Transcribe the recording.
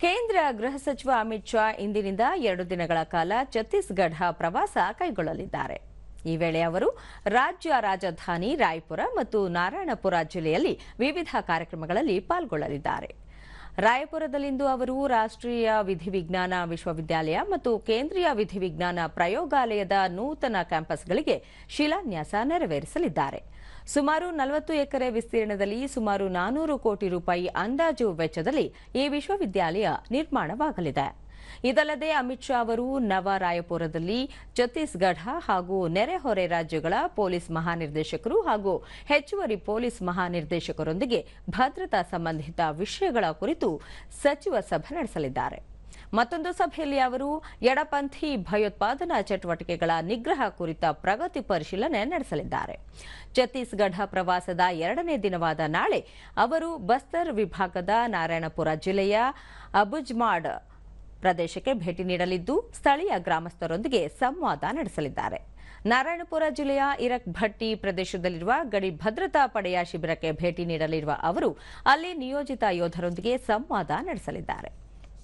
ಕೇಂದ್ರ ಗೃಹ ಸಚಿವ ಅಮಿತ್ ಶಾ ಇಂದಿನಿಂದ ಎರಡು ದಿನಗಳ ಕಾಲ ಛತ್ತೀಸ್ಗಢ ಪ್ರವಾಸ ಕೈಗೊಳ್ಳಲಿದ್ದಾರೆ. ಈ ವೇಳೆ ಅವರು ರಾಜ್ಯ ರಾಜಧಾನಿ ರಾಯ್ಪುರ ಮತ್ತು ನಾರಾಯಣಪುರ ಜಿಲ್ಲೆಯಲ್ಲಿ ವಿವಿಧ ಕಾರ್ಯಕ್ರಮಗಳಲ್ಲಿ ಪಾಲ್ಗೊಳ್ಳಲಿದ್ದಾರೆ. ರಾಯಪುರದಲ್ಲಿಂದು ಅವರು ರಾಷ್ಟ್ರೀಯ ವಿಧಿವಿಜ್ಞಾನ ವಿಶ್ವವಿದ್ಯಾಲಯ ಮತ್ತು ಕೇಂದ್ರೀಯ ವಿಧಿವಿಜ್ಞಾನ ಪ್ರಯೋಗಾಲಯದ ನೂತನ ಕ್ಯಾಂಪಸ್ಗಳಿಗೆ ಶಿಲಾನ್ಯಾಸ ನೆರವೇರಿಸಲಿದ್ದಾರೆ. ಸುಮಾರು ನಲವತ್ತು ಎಕರೆ ವಿಸ್ತೀರ್ಣದಲ್ಲಿ ಸುಮಾರು ನಾನೂರು ಕೋಟಿ ರೂಪಾಯಿ ಅಂದಾಜು ವೆಚ್ಚದಲ್ಲಿ ಈ ವಿಶ್ವವಿದ್ಯಾಲಯ ನಿರ್ಮಾಣವಾಗಲಿದೆ. ಇದಲ್ಲದೆ ಅಮಿತ್ ಶಾ ಅವರು ನವ ರಾಯಪುರದಲ್ಲಿ ಛತ್ತೀಸ್ಗಢ ಹಾಗೂ ನೆರೆಹೊರೆ ರಾಜ್ಯಗಳ ಪೊಲೀಸ್ ಮಹಾನಿರ್ದೇಶಕರು ಹಾಗೂ ಹೆಚ್ಚುವರಿ ಪೊಲೀಸ್ ಮಹಾನಿರ್ದೇಶಕರೊಂದಿಗೆ ಭದ್ರತಾ ಸಂಬಂಧಿತ ವಿಷಯಗಳ ಕುರಿತು ಸಚಿವ ಸಭೆ ನಡೆಸಲಿದ್ದಾರೆ. ಮತ್ತೊಂದು ಸಭೆಯಲ್ಲಿ ಅವರು, ಎಡಪಂಥಿ ಭಯೋತ್ಪಾದನಾ ಚಟುವಟಿಕೆಗಳ ನಿಗ್ರಹ ಕುರಿತ ಪ್ರಗತಿ ಪರಿಶೀಲನೆ ನಡೆಸಲಿದ್ದಾರೆ. ಛತ್ತೀಸ್ಗಢ ಪ್ರವಾಸದ ಎರಡನೇ ದಿನವಾದ ನಾಳೆ ಅವರು ಬಸ್ತರ್ ವಿಭಾಗದ ನಾರಾಯಣಪುರ ಜಿಲ್ಲೆಯ ಅಬುಜ್ಮಾಡ್ ಪ್ರದೇಶಕ್ಕೆ ಭೇಟಿ ನೀಡಲಿದ್ದು ಸ್ಥಳೀಯ ಗ್ರಾಮಸ್ಥರೊಂದಿಗೆ ಸಂವಾದ ನಡೆಸಲಿದ್ದಾರೆ. ನಾರಾಯಣಪುರ ಜಿಲ್ಲೆಯ ಇರಕ್ ಭಟ್ಟಿ ಪ್ರದೇಶದಲ್ಲಿರುವ ಗಡಿ ಭದ್ರತಾ ಪಡೆಯ ಶಿಬಿರಕ್ಕೆ ಭೇಟಿ ನೀಡಲಿರುವ ಅವರು ಅಲ್ಲಿ ನಿಯೋಜಿತ ಯೋಧರೊಂದಿಗೆ ಸಂವಾದ ನಡೆಸಲಿದ್ದಾರೆ.